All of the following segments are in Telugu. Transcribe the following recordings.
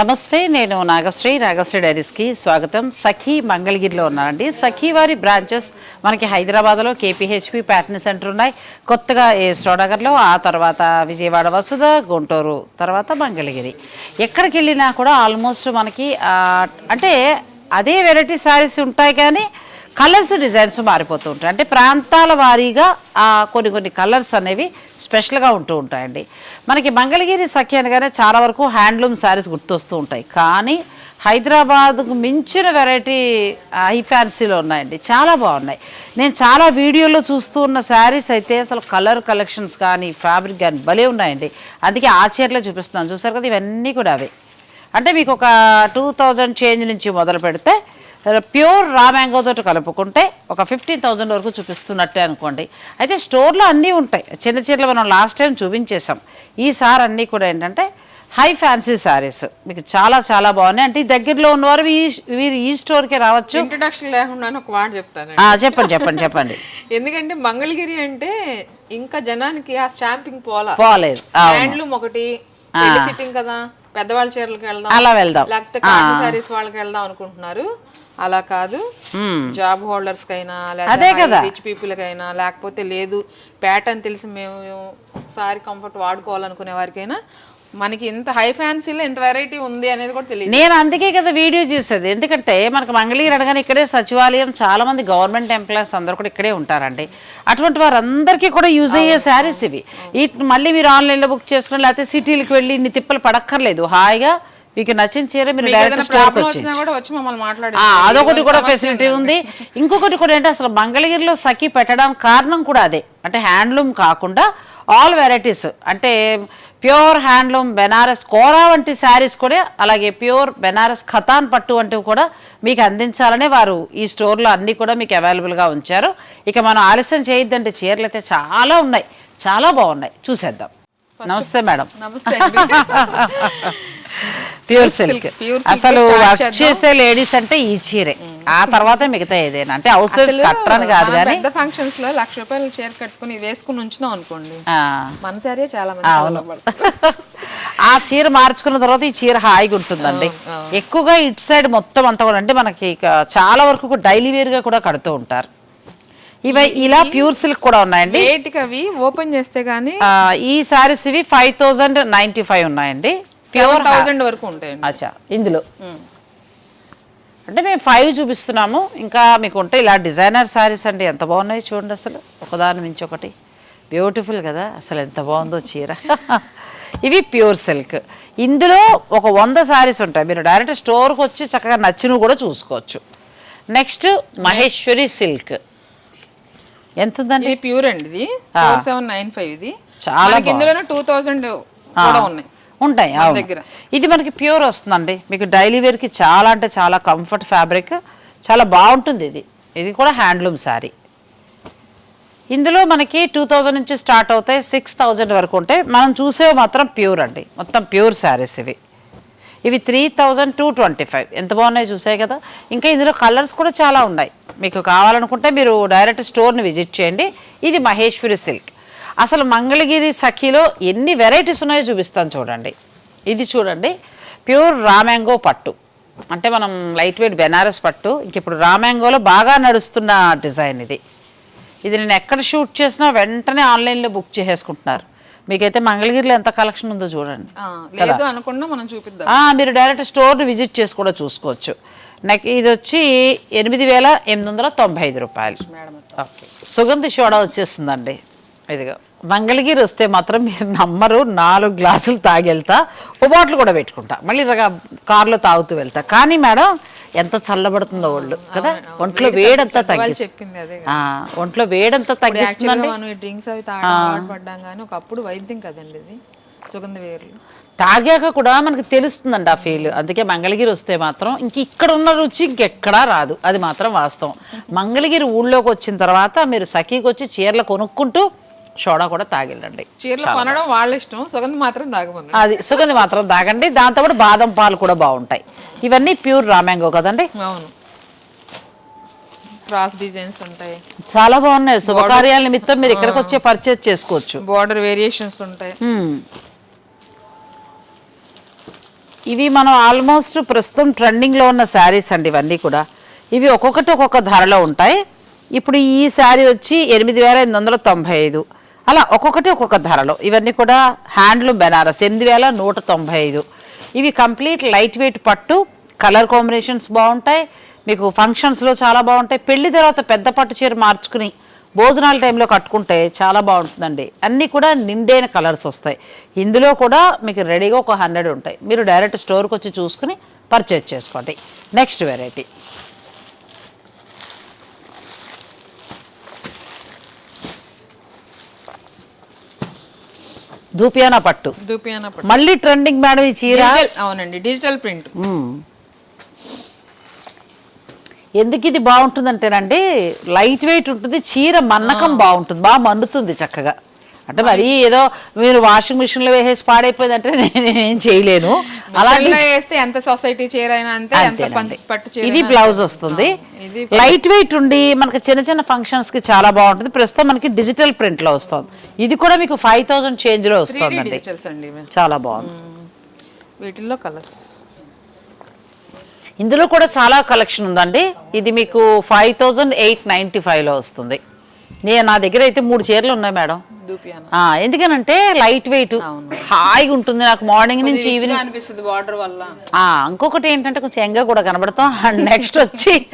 నమస్తే నేను నాగశ్రీ. నాగశ్రీ డైరీస్కి స్వాగతం. సఖీ మంగళగిరిలో ఉన్నానండి. సఖీ వారి బ్రాంచెస్ మనకి హైదరాబాద్లో కేపీహెచ్పి ప్యాటర్న్ సెంటర్ ఉన్నాయి. కొత్తగా ఏ నగర్లో ఆ తర్వాత విజయవాడ వసుధ గుంటూరు తర్వాత మంగళగిరి. ఎక్కడికి వెళ్ళినా కూడా ఆల్మోస్ట్ మనకి అంటే అదే వెరైటీ శారీస్ ఉంటాయి కానీ కలర్స్ డిజైన్స్ మారిపోతూ ఉంటాయి. అంటే ప్రాంతాల వారీగా కొన్ని కొన్ని కలర్స్ అనేవి స్పెషల్గా ఉంటూ ఉంటాయండి. మనకి మంగళగిరి సఖి అనగానే చాలా వరకు హ్యాండ్లూమ్ శారీస్ గుర్తొస్తూ ఉంటాయి. కానీ హైదరాబాద్కు మించిన వెరైటీ హై ఫ్యాన్సీలో ఉన్నాయండి. చాలా బాగున్నాయి. నేను చాలా వీడియోలో చూస్తూ ఉన్న శారీస్ అయితే అసలు కలర్ కలెక్షన్స్ కానీ ఫ్యాబ్రిక్ కానీ భలే ఉన్నాయండి. అందుకే ఆ చీరలో చూపిస్తున్నాను. చూసారు కదా ఇవన్నీ కూడా అవే. అంటే మీకు ఒక టూ థౌజండ్ చేంజ్ నుంచి మొదలు పెడితే ప్యూర్ రా మ్యాంగో తోటి కలుపుకుంటే ఒక ఫిఫ్టీన్ థౌజండ్ వరకు చూపిస్తున్నట్టే అనుకోండి. అయితే స్టోర్లో అన్నీ ఉంటాయి. చిన్న చీరలు మనం లాస్ట్ టైం చూపించేసాం ఈసారి అన్నీ కూడా ఏంటంటే హై ఫ్యాన్సీ శారీస్ మీకు చాలా చాలా బాగున్నాయి. అంటే ఈ దగ్గరలో ఉన్నవారు ఈ వీరు ఈ స్టోర్కే రావచ్చు. ఇంట్రొడక్షన్ లేకుండా ఒక మాట చెప్తాను చెప్పండి చెప్పండి చెప్పండి. ఎందుకంటే మంగళగిరి అంటే ఇంకా జనానికి ఆ స్టాంపింగ్ పోలా. పోలేదు. హ్యాండ్లూమ్ ఒకటి సిట్టింగ్ కదా పెద్దవాళ్ళ చీరలకు వెళ్దాం అలా వెళ్దాం. లేకపోతే సారీస్ వాళ్ళకి వెళ్దాం అనుకుంటున్నారు. అలా కాదు. జాబ్ హోల్డర్స్ కైనా కదా. రిచ్ పీపుల్ కైనా లేకపోతే లేదు ప్యాటర్న్ తెలిసి మేము ఒకసారి కంఫర్ట్ వాడుకోవాలనుకునే వారికైనా మనకి ఇంత హై ఫ్యాన్సీలో ఇంత వెరైటీ ఉంది అనేది కూడా తెలియదు. నేను అందుకే కదా వీడియో చేసేది. ఎందుకంటే మనకు మంగళగిరి అనగానే ఇక్కడే సచివాలయం చాలా మంది గవర్నమెంట్ ఎంప్లాయీస్ అందరూ కూడా ఇక్కడే ఉంటారండి. అటువంటి వారందరికీ కూడా యూజ్ అయ్యే శారీస్ ఇవి. మళ్ళీ మీరు ఆన్లైన్లో బుక్ చేసుకుని లేకపోతే సిటీలకు వెళ్ళి ఇన్ని తిప్పలు పడక్కర్లేదు. హాయిగా మీకు నచ్చిన చీర మీరు అదొకటి కూడా ఫెసిలిటీ ఉంది. ఇంకొకటి కూడా ఏంటి అసలు మంగళగిరిలో సఖి పెట్టడానికి కారణం కూడా అదే. అంటే హ్యాండ్లూమ్ కాకుండా ఆల్ వెరైటీస్ అంటే ప్యూర్ హ్యాండ్లూమ్ బెనారస్ కోరా వంటి శారీస్ కూడా అలాగే ప్యూర్ బెనారస్ ఖతాన్ పట్టు వంటివి కూడా మీకు అందించాలనే వారు ఈ స్టోర్లో అన్నీ కూడా మీకు అవైలబుల్గా ఉంచారు. ఇక మనం ఆలస్యం చేయొద్దంటే చీరలు అయితే చాలా ఉన్నాయి. చాలా బాగున్నాయి. చూసేద్దాం. నమస్తే మేడం. నమస్తే ప్యూర్ సిల్క్ అసలు వర్క్. చేసే లేడీస్ అంటే ఈ చీరే. ఆ తర్వాత మిగతా ఏదైనా. అంటే హౌస్ కట్టరని కాదు కానీ పెద్ద ఫంక్షన్స్లో లక్ష రూపాయలు చీర కట్టుకుని వేసుకుని ఉంచినాం అనుకోండి. ఆ, మన సారీ చాలా మంది ఆ చీర మార్చుకున్న తర్వాత ఈ చీర హాయిగా ఉంటుందండి. ఎక్కువగా ఇటు సైడ్ మొత్తం అంతా కూడా అంటే మనకి చాలా వరకు డైలీ వేర్గా కూడా కడుతూ ఉంటారు. ఇవి ఇలా ప్యూర్ సిల్క్ కూడా ఉన్నాయండి. అవి ఓపెన్ చేస్తే గానీ ఈ సారీస్ ఇవి ఫైవ్ థౌజండ్ నైన్టీ ఫైవ్ ఉన్నాయండి. సెవెన్ థౌసండ్ వరకు ఉంటాయండి. అచ్చా ఇందులో. అంటే మేము ఫైవ్ చూపిస్తున్నాము. ఇంకా మీకు ఉంటే ఇలా డిజైనర్ శారీస్ అండి ఎంత బాగున్నాయి చూడండి అసలు. ఒకదాని మించి ఒకటి. బ్యూటిఫుల్ కదా అసలు ఎంత బాగుందో చీర. ఇవి ప్యూర్ సిల్క్ ఇందులో ఒక వంద శారీస్ ఉంటాయి. మీరు డైరెక్ట్ స్టోర్కి వచ్చి చక్కగా నచ్చినవి కూడా చూసుకోవచ్చు. నెక్స్ట్ మహేశ్వరి సిల్క్ ఎంత ఉందండి? ఇది ప్యూర్ అండి ఇది. ఫోర్ సెవెన్ నైన్ ఫైవ్ ఇది. చాలా ఇందులోనే టూ థౌసండ్ కూడా ఉన్నాయి. ఉంటాయి. దగ్గర. ఇది మనకి ప్యూర్ వస్తుందండి. మీకు డైలీ వేర్కి చాలా అంటే చాలా కంఫర్ట్ ఫ్యాబ్రిక్. చాలా బాగుంటుంది ఇది. ఇది కూడా హ్యాండ్లూమ్ శారీ. ఇందులో మనకి టూ థౌజండ్ నుంచి స్టార్ట్ అవుతాయి సిక్స్ థౌజండ్ వరకు ఉంటాయి. మనం చూసేవి మాత్రం ప్యూర్ అండి. మొత్తం ప్యూర్ శారీస్ ఇవి. ఇవి three thousand two twenty five. ఎంత బాగున్నాయి చూసాయి కదా? ఇంకా ఇందులో కలర్స్ కూడా చాలా ఉన్నాయి. మీకు కావాలనుకుంటే మీరు డైరెక్ట్ స్టోర్ని విజిట్ చేయండి. ఇది మహేశ్వరి సిల్క్. అసలు మంగళగిరి సఖీలో ఎన్ని వెరైటీస్ ఉన్నాయో చూపిస్తాను చూడండి. ఇది చూడండి. ప్యూర్ రామ్యాంగో పట్టు. అంటే మనం లైట్ వెయిట్ బెనారస్ పట్టు. ఇంక ఇప్పుడు రామ్యాంగోలో బాగా నడుస్తున్న డిజైన్ ఇది. ఇది నేను ఎక్కడ షూట్ చేసినా వెంటనే ఆన్లైన్లో బుక్ చేసేసుకుంటున్నారు. మీకైతే మంగళగిరిలో ఎంత కలెక్షన్ ఉందో చూడండి. లేదు అనుకున్నా మనం చూపిద్దాం. ఆ, మీరు డైరెక్ట్ స్టోర్ని విజిట్ చేసి కూడా చూసుకోవచ్చు. నాకు ఇది వచ్చి ఎనిమిది వేల ఎనిమిది వందల తొంభై ఐదు రూపాయలు. సుగంధి సోడా వచ్చేస్తుందండి. ఇదిగో మంగళగిరి వస్తే మాత్రం మీరు నమ్మరు నాలుగు గ్లాసులు తాగి వెళ్తా ఓ బాటిల్ కూడా పెట్టుకుంటా. మళ్ళీ రగా కారులో తాగుతూ వెళ్తా. కానీ మేడం ఎంత చల్లబడుతుందో ఒళ్ళు కదా? ఒంట్లో వేడంతా ఆ, ఒంట్లో వేడంతా తగ్గిస్తుందండి. డ్రింక్స్ అవి తాగడం కానీ ఒకప్పుడు వైద్యం కదండి ఇది సుగంధ వేర్లు తాగాక కూడా మనకు తెలుస్తుందండి ఆ ఫీల్ అందుకే మంగళగిరి వస్తే మాత్రం ఇంక ఇక్కడ ఉన్న రుచి ఇంకెక్కడా రాదు. అది మాత్రం వాస్తవం. మంగళగిరి ఊళ్ళోకి వచ్చిన తర్వాత మీరు సఖీకి వచ్చి చీరలు కొనుక్కుంటూ సోడా కూడా తాగిళ్ళండి చీరలు కొనడం వాళ్ళ ఇష్టం సుగంధ మాత్రం తాగమన్నారు అది సుగంధి మాత్రం తాగండి దాంతోపాటు బాదం పాలు కూడా బాగుంటాయి. ఇవన్నీ ప్యూర్ రామ్యాంగో కదండి? అవును. క్రాస్ డిజైన్స్ ఉంటాయి. చాలా బాగున్నాయి. శుభకార్యాల నిమిత్తం మీరు ఇక్కడికి వచ్చే పర్చేజ్ చేసుకోవచ్చు. బార్డర్ వేరియేషన్స్ ఉంటాయి. ఇవి మనం ఆల్మోస్ట్ ప్రస్తుతం ట్రెండింగ్లో ఉన్న శారీస్ అండి ఇవన్నీ కూడా. ఇవి ఒక్కొక్కటి ఒక్కొక్క ధరలో ఉంటాయి. ఇప్పుడు ఈ శారీ వచ్చి ఎనిమిది వేల ఎనిమిది వందల తొంభై ఐదు. అలా ఒక్కొక్కటి ఒక్కొక్క ధరలో. ఇవన్నీ కూడా హ్యాండ్లూమ్ బెనారస్ ఎనిమిది వేల నూట తొంభై ఐదు. ఇవి కంప్లీట్ లైట్ వెయిట్ పట్టు కలర్ కాంబినేషన్స్ బాగుంటాయి. మీకు ఫంక్షన్స్లో చాలా బాగుంటాయి. పెళ్ళి తర్వాత పెద్ద పట్టు చీర మార్చుకుని భోజనాల టైంలో కట్టుకుంటే చాలా బాగుంటుందండి. అన్నీ కూడా నిండైన కలర్స్ వస్తాయి. ఇందులో కూడా మీకు రెడీగా ఒక హండ్రెడ్ ఉంటాయి. మీరు డైరెక్ట్ స్టోర్కి వచ్చి చూసుకుని పర్చేజ్ చేసుకోండి. Next variety. దూపియానా పట్టు. దూపియానా పట్టు. మళ్ళీ ట్రెండింగ్ మేడం ఈ చీర? అవునండి డిజిటల్ ప్రింట్. ఎందుకు ఇది బాగుంటుందంటేనండి లైట్ వెయిట్ ఉంటుంది చీర మన్నకం బాగుంటుంది బాగా మన్నుతుంది చక్కగా. అంటే మరి ఏదో మీరు వాషింగ్ మిషన్లో వేసేసి పాడైపోయిందంటే నేను ఏం చేయలేను. మిషన్లో వేస్తే ఎంత సొసైటీ చీర అయినా అంతే ఎంత అంతేనండి. పం- పట్టు చీర ఇది బ్లౌజ్. వస్తుంది. లైట్ వెయిట్ ఉండి మనకి చిన్న చిన్న ఫంక్షన్స్కి చాలా బాగుంటుంది. ప్రస్తుతం మనకి డిజిటల్ ప్రింట్లో వస్తుంది. ఇది కూడా మీకు ఫైవ్ థౌసండ్ చేంజ్లో 3D వస్తుందండి. డిజిటల్స్ అండి ఇవి. చాలా బాగుంది. వీటిల్లో కలర్స్ ఇందులో కూడా చాలా కలెక్షన్ ఉందండి. ఇది మీకు ఫైవ్ థౌజండ్ ఎయిట్ నైంటీ ఫైవ్లో వస్తుంది. నేను నా దగ్గర అయితే మూడు చీరలు ఉన్నాయి మేడం. ఆ, ఎందుకనంటే లైట్ వెయిట్. హాయిగా ఉంటుంది నాకు మార్నింగ్ నుంచి ఈవినింగ్. అనిపిస్తుంది బార్డర్ వల్ల. ఆ, ఇంకొకటి ఏంటంటే కొంచెం ఎంగా కూడా కనబడతాం. అండ్ నెక్స్ట్ వచ్చి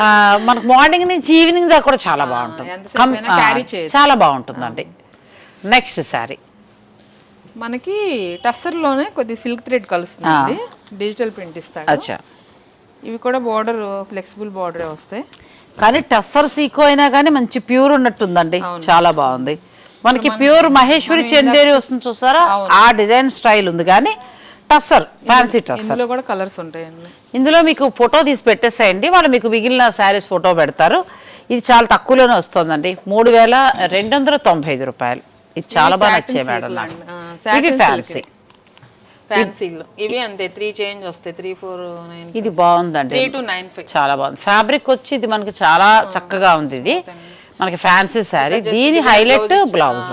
ఆ, మనకు మార్నింగ్ నుంచి ఈవినింగ్ దాకా కూడా చాలా బాగుంటుంది. ఎంతసేపు కం- అయినా ఆ, carry చేయొచ్చు. చాలా బాగుంటుందండి నెక్స్ట్ శారీ. మనకి టస్సర్లోనే కొద్ది సిల్క్ థ్రెడ్ కలుస్తుంది డిజిటల్ ప్రింట్ ఇస్తాడు. అచ్చా. ఇవి కూడా బార్డర్ ఫ్లెక్సిబుల్ బార్డర్ వస్తాయి. కానీ టస్సర్ సీకో అయినా కానీ మంచి ప్యూర్ ఉన్నట్టుందండి. చాలా బాగుంది. మనకి ప్యూర్ మహేశ్వరి చందేరి వస్తుంది చూసారా? ఆ డిజైన్ స్టైల్ ఉంది కానీ టస్సర్ ఫ్యాన్సీ టస్సర్. ఇందులో కూడా కలర్స్ ఉంటాయండి. ఇందులో మీకు ఫోటో తీసి పెట్టేసేయండి. వాళ్ళు మీకు మిగిలిన శారీస్ ఫోటో పెడతారు. ఇది చాలా తక్కువలోనే వస్తుందండి. మూడు వేల రెండు వందల తొంభై ఐదు రూపాయలు. ఇది చాలా బాగా silk మేడం ఇవి silk ఫ్యాన్సీ ఫ్యాన్సీలో ఇవి అంతే త్రీ చేంజ్ వస్తాయి త్రీ ఫోర్ నైన్ ఇది బాగుందండి. త్రీ టు నైన్ ఫైవ్ చాలా బాగుంది. ఫ్యాబ్రిక్ వచ్చి ఇది మనకి చాలా చక్కగా ఉంది ఇది. మనకి ఫ్యాన్సీ శారీ దీని హైలైట్ బ్లౌజ్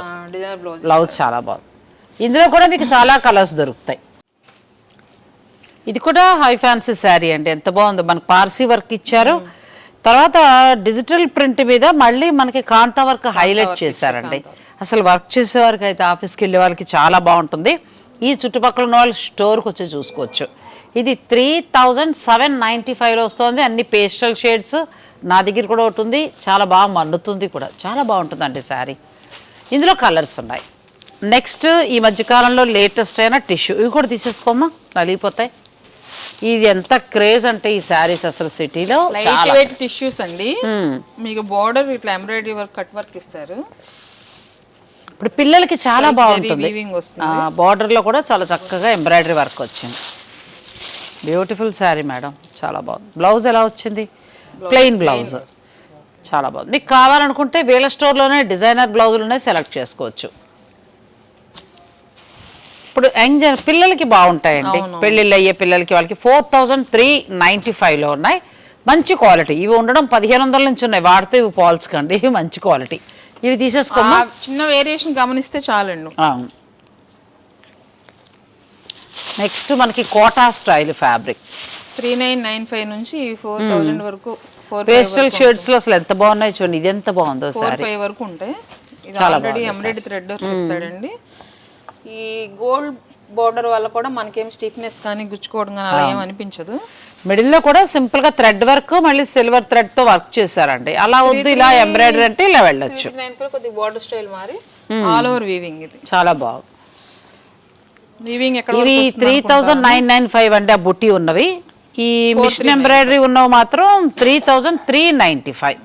బ్లౌజ్ చాలా బాగుంది. ఇందులో కూడా మీకు చాలా కలర్స్ దొరుకుతాయి. ఇది కూడా హై ఫ్యాన్సీ శారీ అండి. ఎంత బాగుందో. మనకు పార్సీ వర్క్ ఇచ్చారు. తర్వాత డిజిటల్ ప్రింట్ మీద మళ్ళీ మనకి కాంతా వర్క్ హైలైట్ చేశారండి. అసలు వర్క్ చేసే వారికి అయితే ఆఫీస్కి వెళ్ళే వాళ్ళకి చాలా బాగుంటుంది. ఈ చుట్టుపక్కల ఉన్న వాళ్ళు స్టోర్కి వచ్చి చూసుకోవచ్చు. ఇది త్రీ థౌజండ్ సెవెన్ నైంటీ ఫైవ్లో వస్తుంది. అన్ని పేస్టల్ షేడ్స్. నా దగ్గర కూడా ఒకటి ఉంది. చాలా బాగా మన్నుతుంది కూడా. చాలా బాగుంటుందండి శారీ. ఇందులో కలర్స్ ఉన్నాయి. నెక్స్ట్ ఈ మధ్యకాలంలో లేటెస్ట్ అయిన టిష్యూ. ఇవి కూడా తీసేసుకోమ్మా. నలిగిపోతాయి. ఇది ఎంత క్రేజ్ అంటే ఈ శారీస్ అసలు సిటీలో. లైట్ వెయిట్ టిష్యూస్ అండి. మీకు బార్డర్ ఇట్లా ఎంబ్రాయిడరీ వర్క్ కట్ వర్క్ ఇస్తారు. ఇప్పుడు పిల్లలకి చాలా బాగుంటుంది. వీవింగ్ వస్తుంది. బార్డర్లో కూడా చాలా చక్కగా ఎంబ్రాయిడరీ వర్క్ వచ్చింది. బ్యూటిఫుల్ శారీ మేడం చాలా బాగుంది. బ్లౌజ్ ఎలా వచ్చింది? ప్లెయిన్ బ్లౌజ్ చాలా బాగుంది. మీకు కావాలనుకుంటే వీళ్ళ స్టోర్లోనే డిజైనర్ బ్లౌజులు ఉన్నాయి సెలెక్ట్ చేసుకోవచ్చు. ఇప్పుడు యంగ్ జన పిల్లలకి బాగుంటాయండి. పెళ్ళిళ్ళు అయ్యే పిల్లలకి వాళ్ళకి ఫోర్ థౌజండ్ త్రీ నైంటీ ఫైవ్లో ఉన్నాయి. మంచి క్వాలిటీ ఇవి ఉండడం పదిహేను వందల నుంచి ఉన్నాయి. వాడితే ఇవి పోల్చకండి ఇవి మంచి క్వాలిటీ ఇవి తీసేసుకో ఆ చిన్న వేరియేషన్ గమనిస్తే చాలండి. నెక్స్ట్ మనకి Kota style fabric. Three nine nine five నుంచి ఫోర్ థౌజండ్ వరకు పేస్టల్ షేడ్స్లో అసలు ఎంత బాగున్నాయి చూడండి. ఇది ఎంత బాగుందో ఫోర్ సారీ. ఫైవ్ వరకు ఉంటాయి. ఇది ఆల్రెడీ ఎంబ్రాయిడరీ థ్రెడ్ వర్క్ ఇస్తాడండి ఈ గోల్డ్ బోర్డర్ వల్ల కూడా మనకేం స్టిఫ్నెస్ కానీ గుచ్చుకోవడం కానీ అలా ఏం అనిపించదు. మిడిల్లో కూడా సింపుల్గా థ్రెడ్ వర్క్ మళ్ళీ సిల్వర్ థ్రెడ్తో వర్క్ చేశారండి. అలా వద్దు ఇలా ఎంబ్రాయిడరీ అంటే ఇలా వెళ్ళొచ్చు. కొద్దిగా బార్డర్ స్టైల్ మారి ఆల్ ఓవర్ వీవింగ్ ఇది. చాలా బాగుంది వీవింగ్ ఎక్కడ ఇవి three thousand nine nine five అంటే ఆ బుట్టి ఉన్నవి. ఈ మిషన్ ఎంబ్రాయిడరీ ఉన్నవి మాత్రం three thousand three ninety five.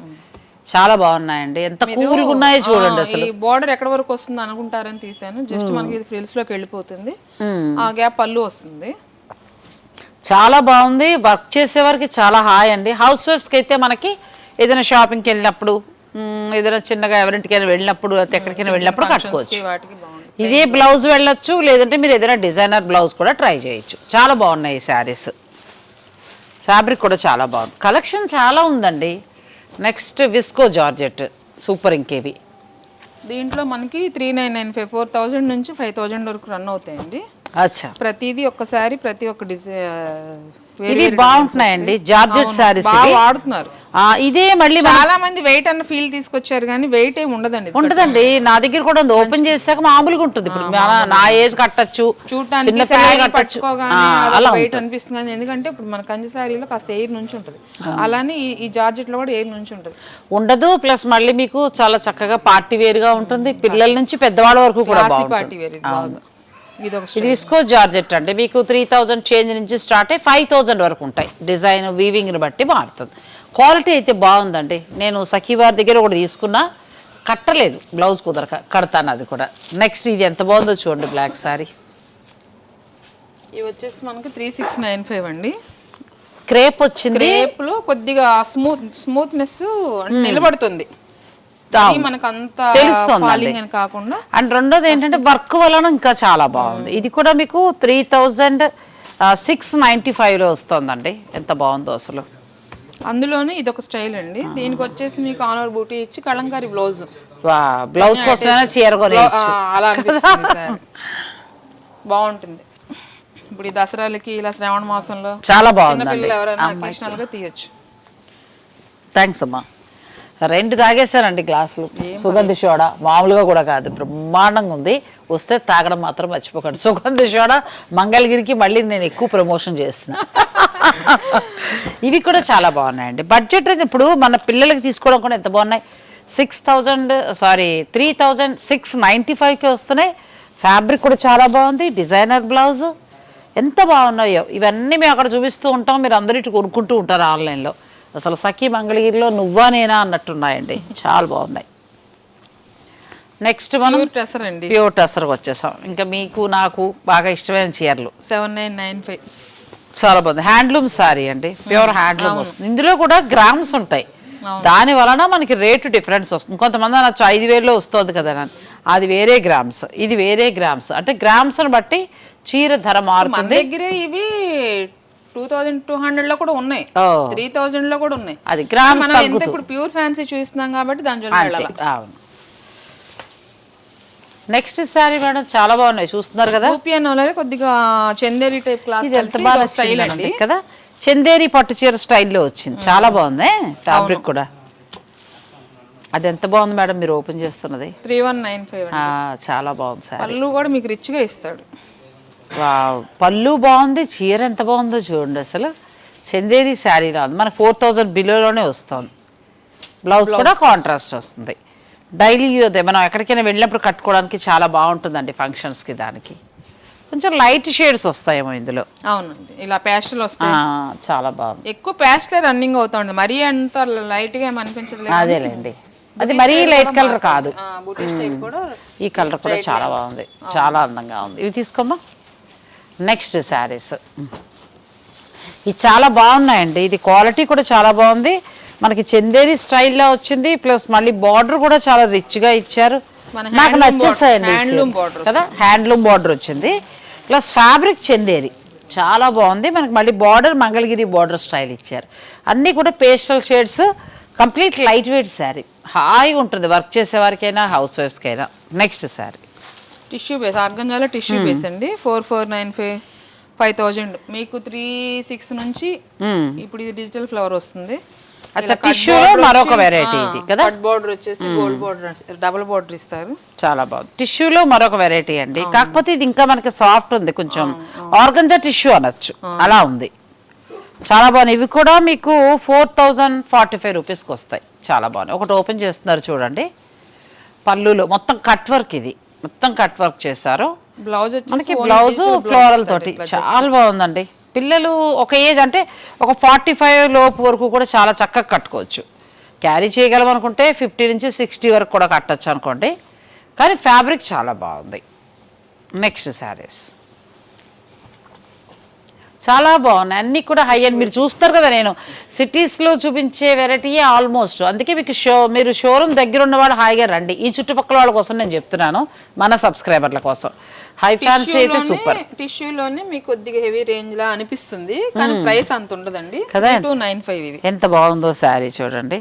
చాలా బాగున్నాయండి. ఎంత కూల్గా ఉన్నాయో చూడండి అసలు. ఈ బార్డర్ ఎక్కడ వరకు వస్తుంది అనుకుంటారని తీసాను. జస్ట్ మనకి ఇది ఫ్రిల్స్లోకి వెళ్ళిపోతుంది. ఆ గ్యాప్ పళ్ళు వస్తుంది. చాలా బాగుంది. వర్క్ చేసేవారికి చాలా హాయ్ అండి. హౌస్ వైఫ్స్కి అయితే మనకి ఏదైనా షాపింగ్కి వెళ్ళినప్పుడు ఏదైనా చిన్నగా ఎవరింటికైనా వెళ్ళినప్పుడు లేకపోతే ఎక్కడికైనా వెళ్ళినప్పుడు కట్టుకోవచ్చు. ఇదే బ్లౌజ్ వెళ్ళొచ్చు లేదంటే మీరు ఏదైనా డిజైనర్ బ్లౌజ్ కూడా ట్రై చేయొచ్చు. చాలా బాగున్నాయి ఈ శారీస్ ఫ్యాబ్రిక్ కూడా చాలా బాగుంది. కలెక్షన్ చాలా ఉందండి. నెక్స్ట్ విస్కో జార్జెట్ సూపర్ ఇంకేవి దీంట్లో మనకి three nine nine five four thousand నుంచి ఫైవ్ థౌజండ్ వరకు రన్ అవుతాయండి. అచ్చా. ప్రతిదీ ఒక్కసారి ప్రతి ఒక్క డిజైన్ ఇవి బాగుంటున్నాయండి. జార్జెట్ బాగా వాడుతున్నారు. ఇదే మళ్ళీ చాలా మంది వెయిట్ అన్న ఫీల్ తీసుకొచ్చారు కానీ వెయిట్ ఏమి ఉండదండి ఇది. ఉంటదండి నా దగ్గర కూడా ఉంది. ఓపెన్ చేసాక మామూలుగా ఉంటుంది. ఇప్పుడు నా ఏజ్ కట్టచ్చు చూడటానికి అలా వెయిట్ అనిపిస్తుంది కానీ ఎందుకంటే ఇప్పుడు మన కంచి శారీలో కాస్త ఎయిర్ నుంచి ఉంటుంది. అలానే ఈ- జార్జెట్లో కూడా ఎయిర్ నుంచి ఉంటుంది. ఉండదు. ప్లస్ మళ్ళీ మీకు చాలా చక్కగా పార్టీ వేర్గా ఉంటుంది పిల్లల నుంచి పెద్దవాళ్ళ వరకు కూడా పార్టీ వేర్ ఇది బాగా. ఇది విస్కో జార్జెట్ అండి. మీకు త్రీ థౌజండ్ చేంజ్ నుంచి స్టార్ట్ అయ్యి ఫైవ్ థౌజండ్ వరకు ఉంటాయి. డిజైన్ వీవింగ్ని బట్టి మారుతుంది. క్వాలిటీ అయితే బాగుందండి. నేను సఖీ వారి దగ్గర ఒకటి తీసుకున్నా కట్టలేదు. బ్లౌజ్ కుదరక కడతాను అది కూడా. నెక్స్ట్ ఇది ఎంత బాగుందో చూడండి బ్లాక్ సారీ ఇవి వచ్చేసి మనకి త్రీ సిక్స్ నైన్ ఫైవ్ అండి. క్రేప్ వచ్చింది. క్రేప్లో కొద్దిగా స్మూత్ స్మూత్నెస్ నిలబడుతుంది. ఇది మనకు అంత కాకుండా అండ్ రెండోది ఏంటంటే వర్క్ వలన ఇంకా చాలా బాగుంది. ఇది కూడా మీకు త్రీ థౌజండ్ సిక్స్ నైంటీ ఫైవ్లో వస్తుందండి. ఎంత బాగుందో అసలు. అందులోనే ఇది ఒక స్టైల్ అండి. దీనికి వచ్చేసి మీకు ఆనర్ బూటీ ఇచ్చి కలంకారీ బ్లౌజ్. బ్లౌజ్ కోసమైనా చీర అలా బాగుంటుంది. ఇప్పుడు ఈ దసరాలకి ఇలా శ్రావణ మాసంలో చాలా బాగుందండి. చిన్నపిల్లలు ఎవరైనా అకేషనల్గా తీయొచ్చు. థ్యాంక్స్ అమ్మా. రెండు తాగేశారండి గ్లాసులు. సుగంధి సోడా మామూలుగా కూడా కాదు. బ్రహ్మాండంగా ఉంది. వస్తే తాగడం మాత్రం మర్చిపోకండి. సుగంధి సోడా మంగళగిరికి మళ్ళీ నేను ఎక్కువ ప్రమోషన్ చేస్తున్నా. ఇవి కూడా చాలా బాగున్నాయండి. బడ్జెట్ ఇప్పుడు మన పిల్లలకి తీసుకోవడం కూడా ఎంత బాగున్నాయి? Six thousand sari three thousand six ninety ఫైవ్కి వస్తున్నాయి. ఫ్యాబ్రిక్ కూడా చాలా బాగుంది. డిజైనర్ బ్లౌజ్ ఎంత బాగున్నాయో. ఇవన్నీ మేము అక్కడ చూపిస్తూ ఉంటాం. మీరు అందరూ ఇటు కొనుక్కుంటూ ఉంటారు ఆన్లైన్లో. అసలు సఖీ మంగళగిరిలో నువ్వా నేనా అన్నట్టున్నాయండి. చాలా బాగున్నాయి. నెక్స్ట్ మనం ప్యూర్ టెసర్ అండి. ప్యూర్ టసర్కి వచ్చేసాం. ఇంకా మీకు నాకు బాగా ఇష్టమైన చీరలు. Seven nine nine five. చాలా బాగుంది. హ్యాండ్లూమ్ సారీ అండి. ప్యూర్ హ్యాండ్లూమ్ వస్తుంది. ఇందులో కూడా గ్రామ్స్ ఉంటాయి. దాని వలన మనకి రేటు డిఫరెన్స్ వస్తుంది. కొంతమంది అనొచ్చు ఐదు వేలలో వస్తుంది కదా అని. అది వేరే గ్రామ్స్. ఇది వేరే గ్రామ్స్. అంటే గ్రామ్స్ని బట్టి చీర ధర మారుతుంది. దగ్గరే ఇవి టూ థౌజండ్ టూ హండ్రెడ్లో కూడా ఉన్నాయి. త్రీ థౌజండ్లో కూడా ఉన్నాయి. అది మనం ఎంత ఇప్పుడు ప్యూర్ ఫ్యాన్సీ చూస్తున్నాం కాబట్టి దాని జోలికి అంతే, అవును. నెక్స్ట్ సారీ మేడం చాలా బాగున్నాయి. చూస్తున్నారు కదా? అలాగే కొద్దిగా చందేరి టైప్ క్లాత్ ఇది ఎంత బాగా స్టైల్ అండి. కదా? చందేరి పట్టు చీర స్టైల్లో వచ్చింది. చాలా బాగుంది ఫ్యాబ్రిక్ కూడా. అది ఎంత బాగుంది మేడం మీరు ఓపెన్ చేస్తున్నది? త్రీ వన్ నైన్ ఫైవ్ చాలా బాగుంది సార్ పళ్ళు కూడా మీకు రిచ్గా ఇస్తాడు. పళ్ళు బాగుంది చీర ఎంత బాగుందో చూడండి అసలు. చందేరి శారీలో ఉంది మనకి ఫోర్ థౌజండ్ బిలోలోనే వస్తుంది. బ్లౌజ్ కూడా కాంట్రాస్ట్ వస్తుంది. డైలీ యూజ్ మనం ఎక్కడికైనా వెళ్ళినప్పుడు కట్టుకోవడానికి చాలా బాగుంటుందండి ఫంక్షన్స్కి దానికి. కొంచెం లైట్ షేడ్స్ వస్తాయేమో ఇందులో. అవునండి. ఇలా పేస్టల్ ఆ, వస్తాయి చాలా బాగుంది. ఎక్కువ పేస్టలే రన్నింగ్ అవుతుంది మరీ అంత లైట్గా అనిపించదు అదేలేండి. అది మరీ లైట్ కలర్ కాదు. ఈ కలర్ కూడా చాలా బాగుంది. చాలా అందంగా ఉంది. ఇవి తీసుకోమ్మా. నెక్స్ట్ శారీస్. ఇది చాలా బాగున్నాయండి. ఇది క్వాలిటీ కూడా చాలా బాగుంది. మనకి చందేరి స్టైల్లో వచ్చింది. ప్లస్ మళ్ళీ బార్డర్ కూడా చాలా రిచ్గా ఇచ్చారు. నాకు నచ్చేసాయండి కదా? హ్యాండ్లూమ్ బార్డర్ వచ్చింది. Plus fabric Chanderi. చాలా బాగుంది. మనకి మళ్ళీ బార్డర్ మంగళగిరి బార్డర్ స్టైల్ ఇచ్చారు. అన్నీ కూడా pastel shades complete light weight sari. హాయిగా ఉంటుంది. వర్క్ చేసే వారికైనా హౌస్ వైఫ్స్కైనా. నెక్స్ట్ శారీ. టిష్యూ బేస్ ఆర్గంజాలో టిష్యూ బేస్ అండి. Four four nine five five thousand. మీకు త్రీ సిక్స్ నుంచి ఇప్పుడు ఇది డిజిటల్ ఫ్లవర్ వస్తుంది. అచ్చా, tissue లో మరొక variety ఇది కదా? కట్ బార్డర్ వచ్చేసి గోల్డ్ బార్డర్ డబుల్ బార్డర్ ఇస్తారు. చాలా బాగుంది. టిష్యూలో మరొక వెరైటీ అండి. కాకపోతే ఇది ఇంకా మనకి సాఫ్ట్ ఉంది కొంచెం. ఆర్గంజా టిష్యూ అనొచ్చు. అలా ఉంది. చాలా బాగున్నాయి ఇవి కూడా మీకు ఫోర్ థౌజండ్ ఫార్టీ ఫైవ్ రూపీస్కి వస్తాయి. చాలా బాగున్నాయి ఒకటి ఓపెన్ చేస్తున్నారు చూడండి. పళ్ళులో. మొత్తం కట్ వర్క్ ఇది. మొత్తం కట్ వర్క్ చేశారు. బ్లౌజ్ మనకి బ్లౌజ్ ఫ్లోరల్ తోటి. చాలా బాగుందండి. పిల్లలు ఒక ఏజ్ అంటే ఒక ఫార్టీ ఫైవ్ లోపు వరకు కూడా చాలా చక్కగా కట్టుకోవచ్చు. క్యారీ చేయగలం అనుకుంటే ఫిఫ్టీ నుంచి సిక్స్టీ వరకు కూడా కట్టచ్చు అనుకోండి. కానీ ఫ్యాబ్రిక్ చాలా బాగుంది. నెక్స్ట్ శారీస్ చాలా బాగున్నాయి. అన్నీ కూడా హై అండ్ మీరు చూస్తారు కదా నేను. సిటీస్లో చూపించే వెరైటీయే ఆల్మోస్ట్ అందుకే మీకు షో మీరు షోరూమ్ దగ్గర ఉన్న వాళ్ళు హాయిగా రండి. ఈ చుట్టుపక్కల వాళ్ళ కోసం నేను చెప్తున్నాను. మన సబ్స్క్రైబర్ల కోసం. హై ఫ్యాన్సీ అయితే సూపర్ టిష్యూలోనే మీకు కొద్దిగా హెవీ రేంజ్ లా అనిపిస్తుంది. కానీ ప్రైస్ అంత ఉండదండి కదా? టూ నైన్ ఫైవ్ ఇవి. ఎంత బాగుందో శారీ చూడండి.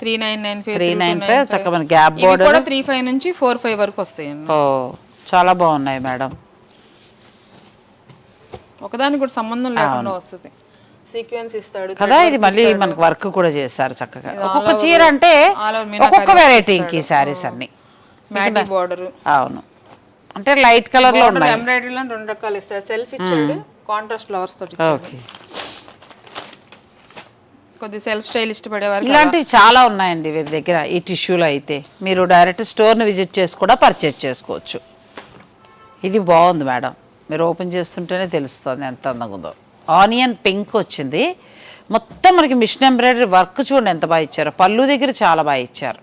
Three nine nine five three nine five చక్కగా గ్యాప్ బోర్డర్ కూడా త్రీ ఫైవ్ నుంచి ఫోర్ ఫైవ్ వరకు వస్తాయండి. ఓ చాలా బాగున్నాయి మేడం. ఒకదానికి కూడా సంబంధం లేకుండా వస్తుంది. సీక్వెన్స్ ఇస్తాడు కదా ఇది మళ్ళీ మనకు వర్క్ కూడా చేస్తారు చక్కగా. ఒక్కొక్క చీర అంటే ఒక్కొక్క వెరైటీ ఇంక ఈ శారీస్ అన్ని. మ్యాటీ బార్డర్ అవును. అంటే లైట్ కలర్లో ఉన్నాయి. ఎంబ్రాయిడరీలో రెండు రకాలు ఇస్తాడు. సెల్ఫ్ ఇచ్చాడు కాంట్రాస్ట్ ఫ్లవర్స్ తోటి ఓకే. కొద్ది సెల్ఫ్ స్టైల్ ఇష్టపడే వారికి ఇలాంటివి చాలా ఉన్నాయండి వీరి దగ్గర ఈ టిష్యూలో అయితే. మీరు డైరెక్ట్ స్టోర్ని విజిట్ చేసి కూడా పర్చేజ్ చేసుకోవచ్చు. ఇది బాగుంది మేడం మీరు ఓపెన్ చేస్తుంటేనే తెలుస్తుంది ఎంత అందంగా ఉందో ఆనియన్ పింక్ వచ్చింది. మొత్తం మనకి మిషన్ ఎంబ్రాయిడరీ వర్క్ చూడండి ఎంత బాగా ఇచ్చారు. పళ్ళు దగ్గర చాలా బాగా ఇచ్చారు.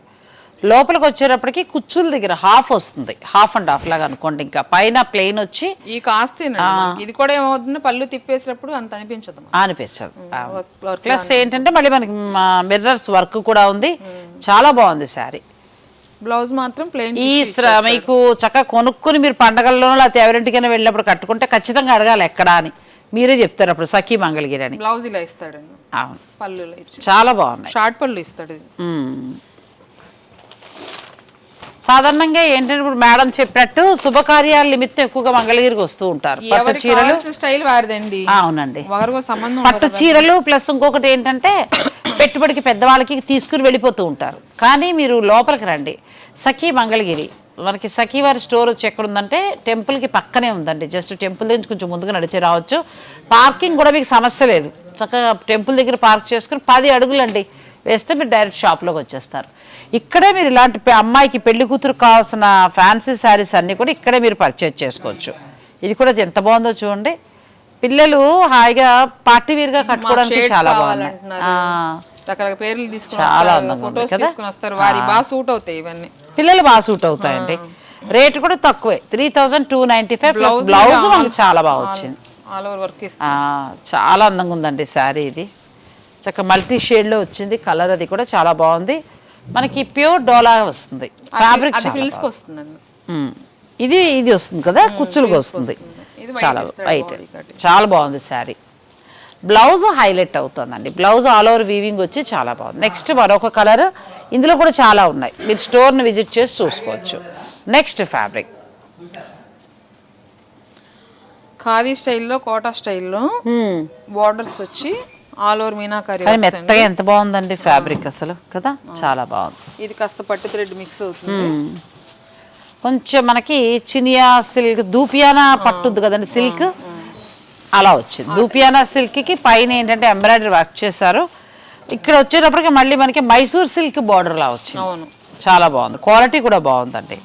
లోపలికి వచ్చేటప్పటికి కుచ్చుల దగ్గర హాఫ్ వస్తుంది. హాఫ్ అండ్ హాఫ్ లాగా అనుకోండి ఇంకా. పైన ప్లెయిన్ వచ్చి ఈ మనకి. ఇది కూడా ఏమవుతుంది పళ్ళు తిప్పేసినప్పుడు అంత అనిపించదు వర్క్ ప్లస్ ఏంటంటే మళ్ళీ మనకి మిర్రర్స్ వర్క్ కూడా ఉంది. చాలా బాగుంది శారీ. బ్లౌజ్ మాత్రం ప్లెయిన్ ఈ మీకు చక్కగా కొనుక్కుని మీరు పండగల్లోనో లేకపోతే ఎవరింటికైనా వెళ్ళినప్పుడు కట్టుకుంటే ఖచ్చితంగా అడగాలి ఎక్కడా అని. మీరే చెప్తారు అప్పుడు సఖీ మంగళగిరి అని. బ్లౌజ్ ఇలా ఇస్తాడండి. అవును. పళ్ళులో ఇచ్చి. చాలా బాగున్నాయి. షార్ట్ పళ్ళు ఇస్తాడు ఇది. సాధారణంగా ఏంటంటే ఇప్పుడు మేడం చెప్పినట్టు శుభకార్యాల నిమిత్తం ఎక్కువగా మంగళగిరికి వస్తూ ఉంటారు. పట్టు చీరలు స్టైల్ వారిదండి. అవునండి. సంబంధం పట్టు చీరలు ప్లస్ ఇంకొకటి ఏంటంటే పెట్టుబడికి పెద్దవాళ్ళకి తీసుకుని వెళ్ళిపోతూ ఉంటారు. కానీ మీరు లోపలికి రండి. సఖీ మంగళగిరి. మనకి సఖీ వారి స్టోర్ వచ్చి ఎక్కడ ఉందంటే టెంపుల్కి పక్కనే ఉందండి. జస్ట్ టెంపుల్ నుంచి కొంచెం ముందుగా నడిచి రావచ్చు. పార్కింగ్ కూడా మీకు సమస్య లేదు. చక్కగా టెంపుల్ దగ్గర పార్క్ చేసుకుని పది అడుగులండి. వేస్తే మీరు డైరెక్ట్ షాప్లోకి వచ్చేస్తారు. ఇక్కడే మీరు ఇలాంటి అమ్మాయికి పెళ్ళి కూతురు కావాల్సిన ఫ్యాన్సీ శారీస్ అన్నీ కూడా ఇక్కడే మీరు పర్చేజ్ చేసుకోవచ్చు. ఇది కూడా ఎంత బాగుందో చూడండి. పిల్లలు హాయిగా పార్టీ వేర్గా కట్టుకోవడానికి చాలా ఆ, రకరకాల పేర్లు తీసుకుని ఫొటోస్? తీసుకుని వస్తారు. వారి బాగా సూట్ అవుతాయి ఇవన్నీ. పిల్లలు బాగా సూట్ అవుతాయండి. రేట్ కూడా తక్కువే. Three thousand two ninety five blouse మీద మనకు చాలా బాగా వచ్చింది. ఆల్ ఓవర్ వర్క్ ఇస్తారు. ఆ, చాలా అందంగా ఉందండి శారీ ఇది. చక్క మల్టీ షేడ్లో వచ్చింది. కలర్ అది కూడా చాలా బాగుంది. మనకి ప్యూర్ డోలా వస్తుంది. ఫ్యాబ్రిక్ ఇది ఇది వస్తుంది కదా కుచ్చులుగా వస్తుంది. చాలా వైట్. చాలా బాగుంది శారీ. బ్లౌజ్ హైలైట్ అవుతుందండి. బ్లౌజ్ ఆల్ ఓవర్ వీవింగ్ వచ్చి చాలా బాగుంది. నెక్స్ట్ మరొక కలర్ ఇందులో కూడా చాలా ఉన్నాయి. మీరు స్టోర్ని విజిట్ చేసి చూసుకోవచ్చు. Next fabric. ఖాదీ స్టైల్లో కోటా స్టైల్లో బార్డర్స్ వచ్చి ఆల్ ఓవర్ మీనాకారి. మెత్తగా ఎంత బాగుందండి ఫ్యాబ్రిక్ అసలు కదా? చాలా బాగుంది. ఇది కాస్త పట్టు థ్రెడ్ మిక్స్ అవుతుంది. కొంచెం మనకి చినియా సిల్క్ దూపియానా పట్టుద్ది కదండి సిల్క్? అలా వచ్చింది. దూపియానా సిల్క్కి పైన ఏంటంటే ఎంబ్రాయిడరీ వర్క్ చేశారు. ఇక్కడ వచ్చేటప్పటికి మళ్ళీ మనకి మైసూర్ సిల్క్ బార్డర్ లా వచ్చింది. అవును. చాలా బాగుంది. క్వాలిటీ కూడా బాగుందండి.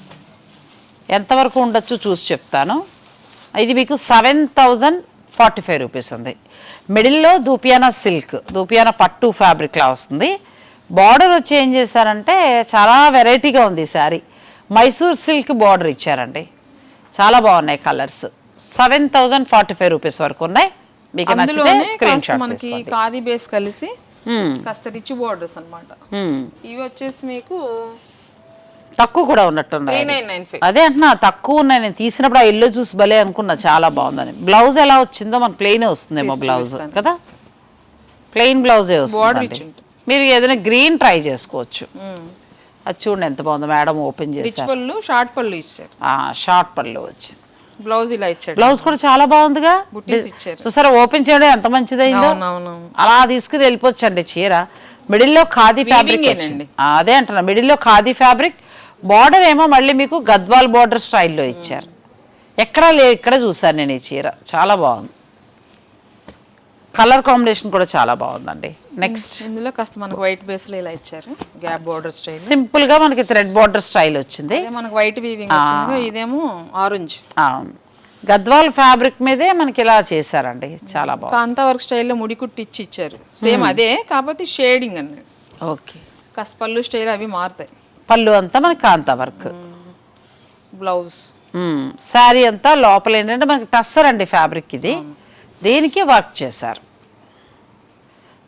ఎంతవరకు ఉండొచ్చు చూసి చెప్తాను. ఇది మీకు seven thousand forty five rupees ఉంది. మిడిల్లో దూపియానా సిల్క్ దూపియానా పట్టు ఫ్యాబ్రిక్లా వస్తుంది. బార్డర్ వచ్చి ఏం చేశారంటే చాలా వెరైటీగా ఉంది ఈ శారీ. మైసూర్ సిల్క్ బార్డర్ ఇచ్చారండి. చాలా బాగున్నాయి colours. Seven thousand forty five rupees వరకు ఉన్నాయి. మీకు నచ్చితే మనకి ఖాదీ బేస్ కలిసి. కాస్త రిచ్ బార్డర్స్ అన్నమాట. మ్మ్. ఇవి వచ్చేసి మీకు తక్కువ కూడా ఉన్నట్టుంది అదే అంటున్నా తక్కువ ఉన్నాయి. నేను తీసినప్పుడు ఆ ఎల్లో చూసి భలే అనుకున్నా చాలా బాగుందని. బ్లౌజ్ ఎలా వచ్చిందో మన ప్లెయిన్ వస్తుందేమో బ్లౌజ్ కదా? ప్లెయిన్ బ్లౌజే వస్తుంది. మీరు ఏదైనా గ్రీన్ ట్రై చేసుకోవచ్చు. అది చూడండి ఎంత బాగుందో మేడం ఓపెన్ చేశారు. పళ్ళు షార్ట్ పళ్ళు ఇచ్చారు. షార్ట్ పళ్ళు వచ్చింది. బ్లౌజ్ ఇలా ఇచ్చాడు. బ్లౌజ్ కూడా చాలా బాగుందిగా. బుట్టీస్ ఇచ్చారు. చూసారా ఓపెన్ చేయడం ఎంత మంచిదైందో? అలా తీసుకుని వెళ్ళిపోవచ్చండి చీర. మిడిల్లో ఖాదీ ఫ్యాబ్రిక్. అదే అంటున్నా మిడిల్లో ఖాదీ ఫ్యాబ్రిక్ బార్డర్ ఏమో మళ్ళీ మీకు గద్వాల్ బార్డర్ స్టైల్లో ఇచ్చారు. ఎక్కడా లేవు ఇక్కడ చూసాను నేను ఈ చీర. చాలా బాగుంది. కలర్ కాంబినేషన్ కూడా చాలా బాగుందండి. నెక్స్ట్ ఇందులో కాస్త మనకు వైట్ బేస్లో ఇలా ఇచ్చారు. గ్యాప్ బార్డర్ స్టైల్ సింపుల్గా మనకి థ్రెడ్ బార్డర్ స్టైల్ వచ్చింది. మనకు వైట్ వీవింగ్ వచ్చింది. ఇదేమో ఆరెంజ్ అవును గద్వాల్ ఫ్యాబ్రిక్ మీదే మనకి ఇలా చేశారండి. చాలా బాగుంది. కాంతా వర్క్ స్టైల్లో ముడి కుట్టి ఇచ్చి ఇచ్చారు. సేమ్ అదే కాకపోతే షేడింగ్ అండి. ఓకే కాస్త పళ్ళు స్టైల్ అవి మారుతాయి. పళ్ళు అంతా మనకి కాంతా వర్క్. బ్లౌజ్ శారీ అంతా లోపల ఏంటంటే మనకి టస్సర్ అండి ఫ్యాబ్రిక్ ఇది. దీనికి వర్క్ చేశారు?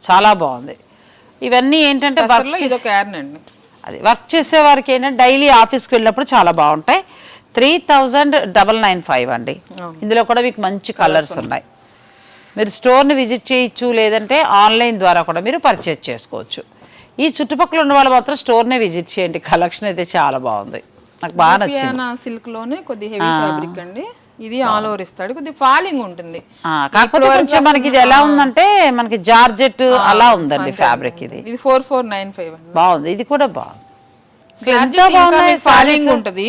చాలా బాగుంది. ఇవన్నీ ఏంటంటే ఇదొక అండి. అది వర్క్ చేసే వారికి ఏంటంటే డైలీ ఆఫీస్కి వెళ్ళినప్పుడు చాలా బాగుంటాయి. Three thousand double nine five అండి. ఇందులో కూడా మీకు మంచి కలర్స్ ఉన్నాయి. మీరు స్టోర్ని విజిట్ చేయొచ్చు లేదంటే ఆన్లైన్ ద్వారా కూడా మీరు పర్చేజ్ చేసుకోవచ్చు. ఈ చుట్టుపక్కల ఉన్న వాళ్ళు మాత్రం స్టోర్నే విజిట్ చేయండి. కలెక్షన్ అయితే చాలా బాగుంది. నాకు బాగా నచ్చింది. పియానా సిల్క్లోనే కొద్ది హెవీ ఫ్యాబ్రిక్ అండి. ఇది ఆల్ ఓవర్ ఇస్తాడు. కొద్దిగా ఫాలింగ్ ఉంటుంది. కాకపోతే కొంచెం మనకి ఇది ఎలా ఉందంటే మనకి జార్జెట్ అలా ఉందండి ఫ్యాబ్రిక్ ఇది. ఇది ఫోర్ ఫోర్ నైన్ ఫైవ్ అండి. బాగుంది. ఇది కూడా బాగుంది ఫాలింగ్ ఉంటుంది.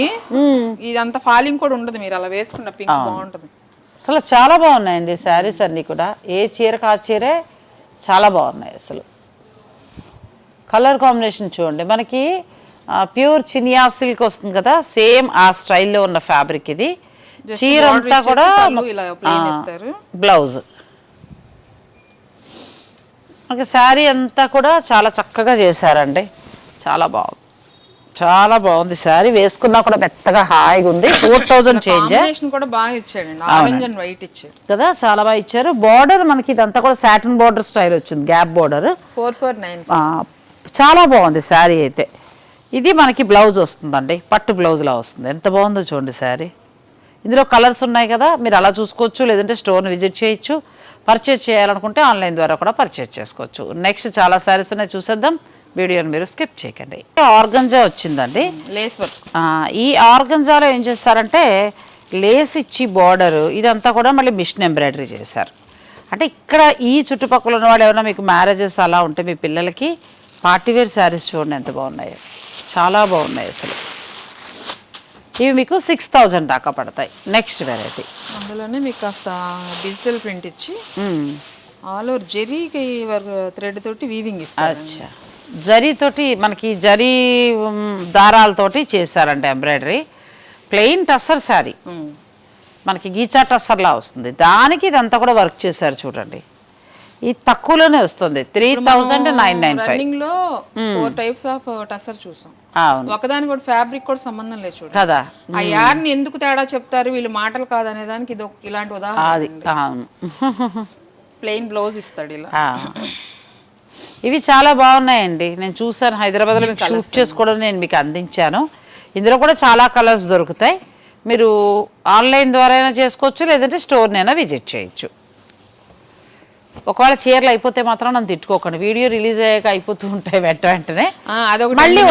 ఇదంతా ఫాలింగ్ కూడా ఉండదు మీరు అలా వేసుకున్న పింక్ బాగుంటుంది. అసలు చాలా బాగున్నాయండి శారీస్ అన్నీ కూడా. ఏ చీరకు ఆ చీరే చాలా బాగున్నాయి అసలు. కలర్ కాంబినేషన్ చూడండి. మనకి ప్యూర్ చినియా సిల్క్ వస్తుంది కదా సేమ్ ఆ స్టైల్లో ఉన్న ఫ్యాబ్రిక్ ఇది. చీర అంతా కూడా ఇలా ఇస్తారు. బ్లౌజ్. మనకి శారీ అంతా కూడా చాలా చక్కగా చేశారండి. చాలా బాగుంది చాలా బాగుంది శారీ. వేసుకున్నా కూడా మెత్తగా హాయిగా ఉంది. Four thousand change. కూడా బాగా ఇచ్చాడండి. ఆరెంజ్ అండ్ వైట్ ఇచ్చాడు. కదా చాలా బాగా ఇచ్చారు. బార్డర్ మనకి ఇదంతా కూడా సాటిన్ బార్డర్ స్టైల్ వచ్చింది. Gap border four four nine చాలా బాగుంది శారీ అయితే. ఇది మనకి బ్లౌజ్ వస్తుందండి. పట్టు బ్లౌజ్లా వస్తుంది. ఎంత బాగుందో చూడండి శారీ. ఇందులో కలర్స్ ఉన్నాయి కదా మీరు అలా చూసుకోవచ్చు లేదంటే స్టోర్ని విజిట్ చేయొచ్చు. పర్చేజ్ చేయాలనుకుంటే ఆన్లైన్ ద్వారా కూడా పర్చేజ్ చేసుకోవచ్చు. నెక్స్ట్ చాలా శారీస్ ఉన్నాయి చూసేద్దాం. వీడియోని మీరు స్కిప్ చేయకండి. ఆర్గంజా వచ్చిందండి. Lace work. ఈ ఆర్గంజాలో ఏం చేస్తారంటే లేస్ ఇచ్చి బార్డర్ ఇదంతా కూడా మళ్ళీ మిషన్ ఎంబ్రాయిడరీ చేశారు. అంటే ఇక్కడ ఈ చుట్టుపక్కల ఉన్న వాళ్ళు ఏమైనా మీకు మ్యారేజెస్ అలా ఉంటే మీ పిల్లలకి పార్టీవేర్ శారీస్ చూడండి ఎంత బాగున్నాయో. చాలా బాగున్నాయి అసలు. ఇవి మీకు సిక్స్ థౌజండ్ దాకా పడతాయి. నెక్స్ట్ వెరైటీ అందులోనే మీకు కాస్త డిజిటల్ ప్రింట్ ఇచ్చి ఆల్ ఓవర్ జెరీకి థ్రెడ్ తోటి వీవింగ్ ఇస్తారు అచ్చా. జరీతోటి మనకి జరీ దారాలతోటి చేశారంటే ఎంబ్రాయిడరీ ప్లెయిన్ టస్సర్ శారీ. మనకి గీచా టస్సర్లా వస్తుంది. దానికి ఇదంతా కూడా వర్క్ చేశారు చూడండి. ఇది తక్కువలోనే వస్తుంది. త్రీ థౌజండ్ నైన్ నైన్ రన్నింగ్లో ఫోర్ టైప్స్ ఆఫ్ టసర్ చూసాం. ఒకదాని కూడా ఫ్యాబ్రిక్ కూడా సంబంధం లేదు చూడండి కదా. ఆ యార్ని ఎందుకు తేడా చెప్తారు? వీళ్ళు మాటలు కాదనే దానికి ఇది ఒక- ఇలాంటి ఉదాహరణ ప్లెయిన్ బ్లౌజ్ ఇస్తాడు ఇలా. ఇవి చాలా బాగున్నాయండి. నేను చూసాను హైదరాబాద్లో మీకు షూట్ చేసుకోవడం నేను మీకు అందించాను. ఇందులో కూడా చాలా కలర్స్ దొరుకుతాయి. మీరు ఆన్లైన్ ద్వారా అయినా చేసుకోవచ్చు లేదంటే స్టోర్నైనా విజిట్ చేయొచ్చు. ఒకవేళ చీరలు అయిపోతే మాత్రం నన్ను తిట్టుకోకండి. వీడియో రిలీజ్ అయ్యాక అయిపోతూ ఉంటాయి వెంట వెంటనే. మళ్ళీ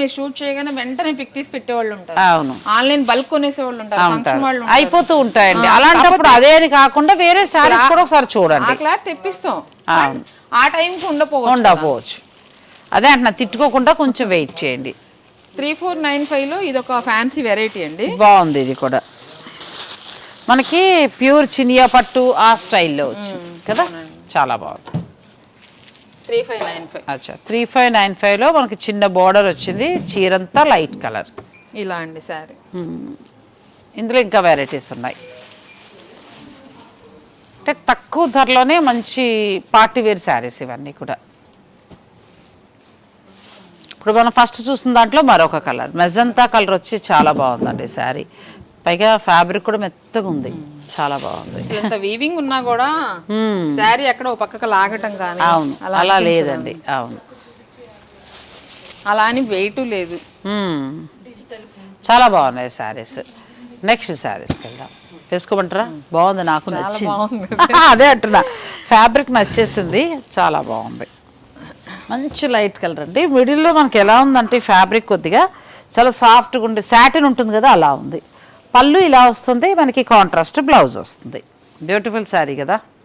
మీరు షూట్ చేయగానే వెంటనే పిక్ తీసి పెట్టేవాళ్ళు ఉంటారు. అవును. ఆన్లైన్ బల్క్ కొనేసే వాళ్ళు ఉంటారు. అయిపోతూ ఉంటాయండి. అలాంటప్పుడు అదే అని కాకుండా వేరే శారీస్ కూడా ఒకసారి ఆ చూడండి క్లాత్ తెప్పిస్తాం. అవును. ఆ టైంకి ఉండపోవచ్చు ఉండకపోవచ్చు అదే అంటున్నా తిట్టుకోకుండా కొంచెం వెయిట్ చేయండి. త్రీ ఫోర్ నైన్ ఫైవ్లో ఇది ఒక ఫ్యాన్సీ వెరైటీ అండి. బాగుంది ఇది కూడా. మనకి ప్యూర్ చినియా పట్టు ఆ స్టైల్లో వచ్చింది కదా? చాలా బాగుంది. Three five nine five. అచ్చా త్రీ ఫైవ్ నైన్ ఫైవ్లో మనకి చిన్న బార్డర్ వచ్చింది చీరంతా లైట్ కలర్. ఇలా అండి సారీ ఇందులో ఇంకా వెరైటీస్ ఉన్నాయి. అంటే తక్కువ ధరలోనే మంచి పార్టీ వేర్ శారీస్ ఇవన్నీ కూడా. ఇప్పుడు మనం ఫస్ట్ చూసిన దాంట్లో మరొక కలర్. మెజంతా కలర్ వచ్చి చాలా బాగుందండి శారీ. పైగా ఫ్యాబ్రిక్ కూడా మెత్తగా ఉంది. చాలా బాగుంది. అసలు ఎంత వీవింగ్ ఉన్నా కూడా శారీ ఎక్కడ ఒక పక్కకు లాగటం కానీ అవును. అలా. లేదండి. అవును. అలా అని వెయిట్ లేదు. చాలా బాగున్నాయి శారీస్. నెక్స్ట్ శారీస్కి వెళ్దాం. వేసుకోమంటారా? బాగుంది నాకు నచ్చింది. అదే అంటున్నా. ఫ్యాబ్రిక్ నచ్చేసింది చాలా బాగుంది. మంచి లైట్ కలర్ అండి. మిడిల్లో మనకి ఎలా ఉందంటే ఫ్యాబ్రిక్ కొద్దిగా చాలా సాఫ్ట్గా ఉండి సాటిన్ ఉంటుంది కదా అలా ఉంది. పళ్ళు ఇలా వస్తుంది మనకి కాంట్రాస్ట్ బ్లౌజ్ వస్తుంది. బ్యూటిఫుల్ శారీ కదా?